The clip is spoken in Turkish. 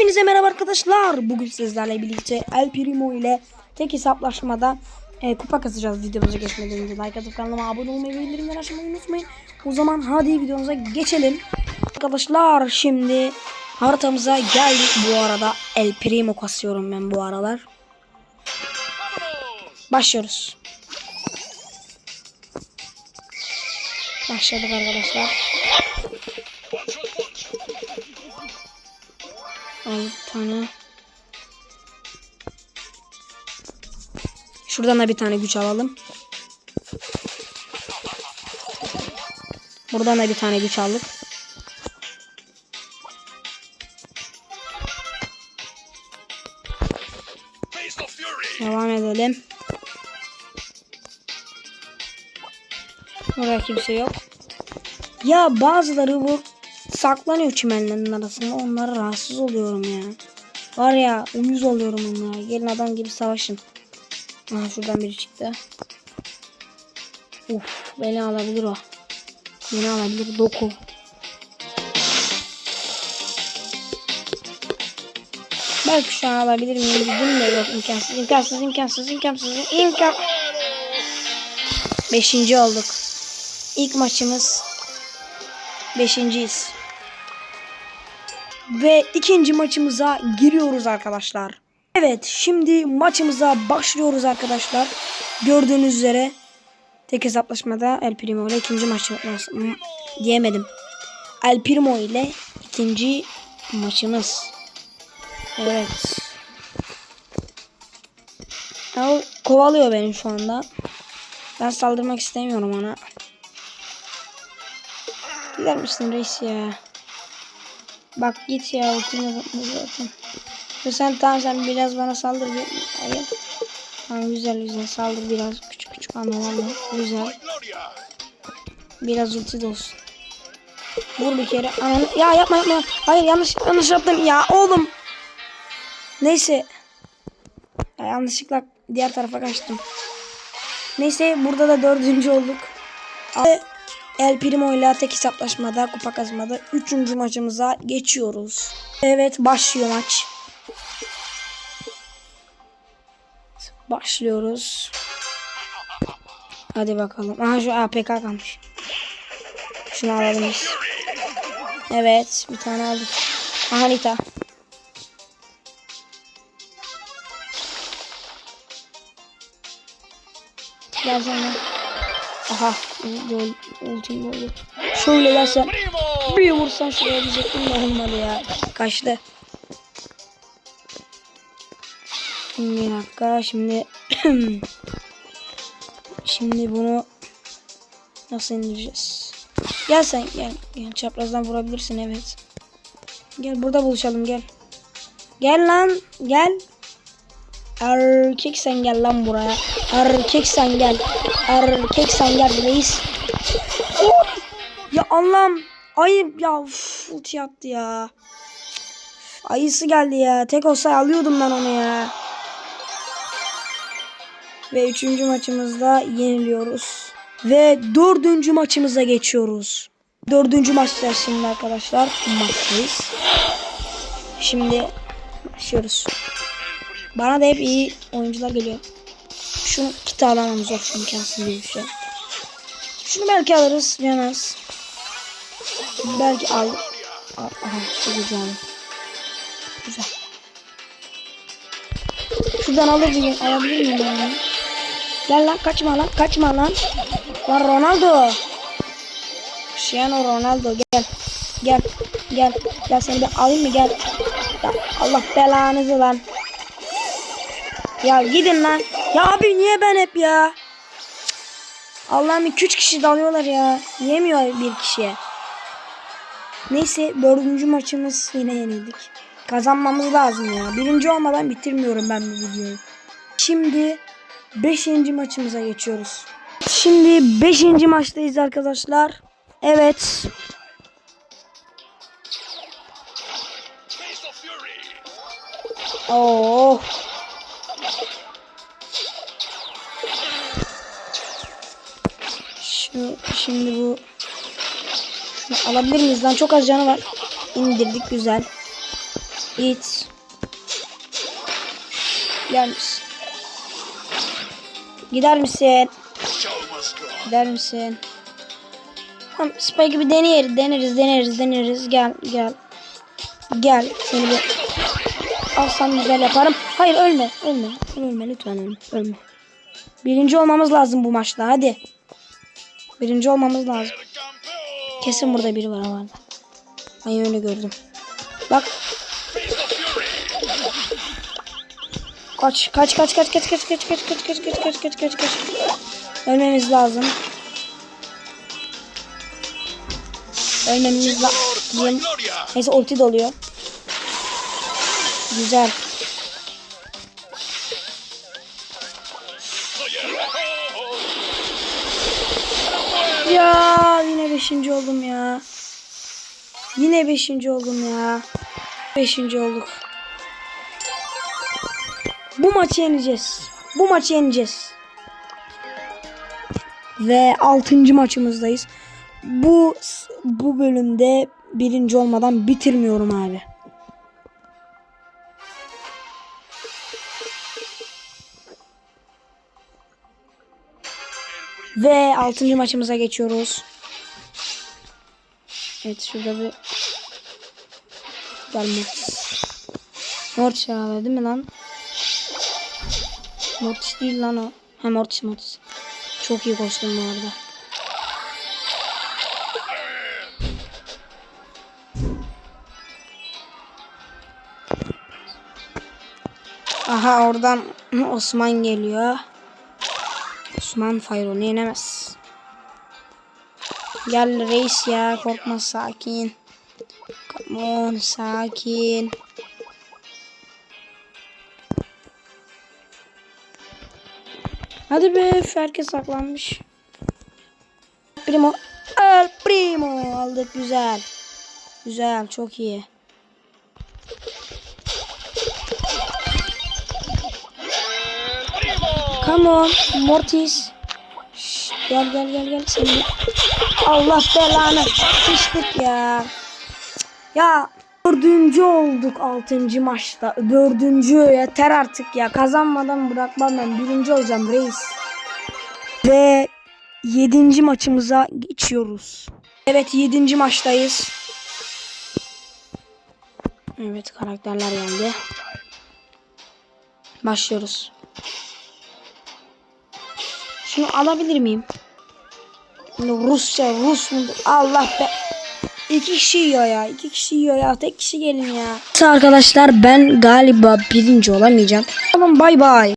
Hepinize merhaba arkadaşlar. Bugün sizlerle birlikte El Primo ile tek hesaplaşmada e, kupa kasacağız videomuza geçmeden önce. Like atıp kanalıma abone olmayı ve bildirimleri açmayı unutmayın. O zaman hadi videomuza geçelim. Arkadaşlar şimdi haritamıza geldik. Bu arada El Primo kasıyorum ben bu aralar. Başlıyoruz. Başladık arkadaşlar. Al bir tane. Şuradan da bir tane güç alalım. Buradan da bir tane güç aldık. Devam edelim. Burada kimse yok. Ya bazıları bu saklanıyor çimenlerin arasında. Onlara rahatsız oluyorum ya. Var ya uyuz oluyorum onlara. Gelin adam gibi savaşın. Aha şuradan biri çıktı. Uf beni alabilir o. Beni alabilir. Doku. Belki şu an alabilir miyim? Bilmiyorum. Yok imkansız. imkansız, imkansız, imkansız, imkan. Beşinci olduk. İlk maçımız. Beşinciyiz. Ve ikinci maçımıza giriyoruz arkadaşlar. Evet şimdi maçımıza başlıyoruz arkadaşlar. Gördüğünüz üzere tek hesaplaşmada El Primo ile ikinci maçı diyemedim. El Primo ile ikinci maçımız. Evet. O kovalıyor beni şu anda. Ben saldırmak istemiyorum ona. Gider misin reis ya? Bak git ya ultimi zaten. Ve sen tamam sen biraz bana saldır bir. Hayır. Tamam güzel güzel saldır biraz küçük küçük anlamam Güzel. Biraz ulti de olsun. Vur bir kere. Ananı... Ya yapma yapma. Hayır yanlış yanlış yaptım ya oğlum. Neyse. Ya, yanlışlıkla diğer tarafa kaçtım. Neyse burada da dördüncü olduk. Ve El Primo ile tek hesaplaşmada kupa kazmada üçüncü maçımıza geçiyoruz. Evet başlıyor maç. Başlıyoruz. Hadi bakalım. Aha şu APK kalmış. Şunu alalım biz. Evet bir tane aldık. Aha Nita. Gel sen. Aha. Gol, ultim oldu. Şöyle. Primo! Bir vursan şuraya diyecektim de olmadı ya. Kaçtı. Bir dakika şimdi. şimdi bunu nasıl indireceğiz? Gel sen gel. gel. Çaprazdan vurabilirsin evet. Gel burada buluşalım gel. Gel lan gel. Erkek sen gel lan buraya. Erkek sen gel. Erkek sen gel reis. Ya Allah'ım. Ayıp ya. Uf, ulti attı ya. Ayısı geldi ya. Tek olsa alıyordum ben onu ya. Ve üçüncü maçımızda yeniliyoruz. Ve dördüncü maçımıza geçiyoruz. Dördüncü maçta şimdi arkadaşlar. Maçtayız. Şimdi başlıyoruz. Bana da hep iyi oyuncular geliyor. Şunu kit alamam zor imkansız bir şey. Şunu belki alırız Canas. Belki al. Aa, Aha çok güzel. Güzel. Şuradan alır mıyım? Alabilir miyim onu? Gel lan kaçma lan kaçma lan. Lan Ronaldo. Cristiano Ronaldo gel. Gel. Gel. Gel seni bir alayım mı gel. Allah belanızı lan. Ya gidin lan. Ya abi niye ben hep ya? Allah'ım 2-3 kişi dalıyorlar ya. Yemiyor bir kişiye. Neyse dördüncü maçımız yine yenildik. Kazanmamız lazım ya. Birinci olmadan bitirmiyorum ben bu videoyu. Şimdi beşinci maçımıza geçiyoruz. Şimdi beşinci maçtayız arkadaşlar. Evet. Oh. Şu şimdi bu Şunu alabilir miyiz lan? Çok az canı var. İndirdik güzel. Gider misin? Gider misin? Gider misin? Tamam Spike'ı bir deneriz, deneriz, deneriz, deneriz. Gel, gel. Gel, seni bir alsam güzel yaparım. Hayır ölme, ölme. Ölme lütfen ölme, ölme. Birinci olmamız lazım bu maçta, hadi. Birinci olmamız lazım. Kesin burada biri var ama. Ben öyle gördüm. Bak kaç kaç kaç kaç kaç kaç kaç kaç kaç kaç kaç kaç kaç kaç kaç. Ölmemiz lazım. Ölmemiz lazım. Neyse ulti doluyor. Güzel. Ya yine beşinci oldum ya. Yine beşinci oldum ya. Beşinci olduk. Bu maçı yeneceğiz. Bu maçı yeneceğiz. Ve altıncı maçımızdayız. Bu bu bölümde birinci olmadan bitirmiyorum abi. Ve altıncı maçımıza geçiyoruz. Evet şurada bir Gel Mortis. Herhalde değil mi lan? Mortis değil lan o. Ha Mortis Mortis. Çok iyi kostüm bu arada. Aha oradan Osman geliyor. Osman Fayron'u yenemez. Gel reis ya korkma sakin. Come on sakin. Hadi be herkes saklanmış. Primo. El Primo aldık güzel. Güzel çok iyi. Come on Mortis. Şşt, gel gel gel gel sen de. Allah belanı sıçtık ya. Ya dördüncü olduk altıncı maçta. Dördüncü yeter artık ya. Kazanmadan bırakmam ben. Birinci olacağım reis. Ve yedinci maçımıza geçiyoruz. Evet yedinci maçtayız. Evet karakterler geldi. Başlıyoruz. Şunu alabilir miyim? Rusça, Rus mu? Allah be. İki kişi yiyor ya. iki kişi yiyor ya. Tek kişi gelin ya. Arkadaşlar ben galiba birinci olamayacağım. Tamam bay bay.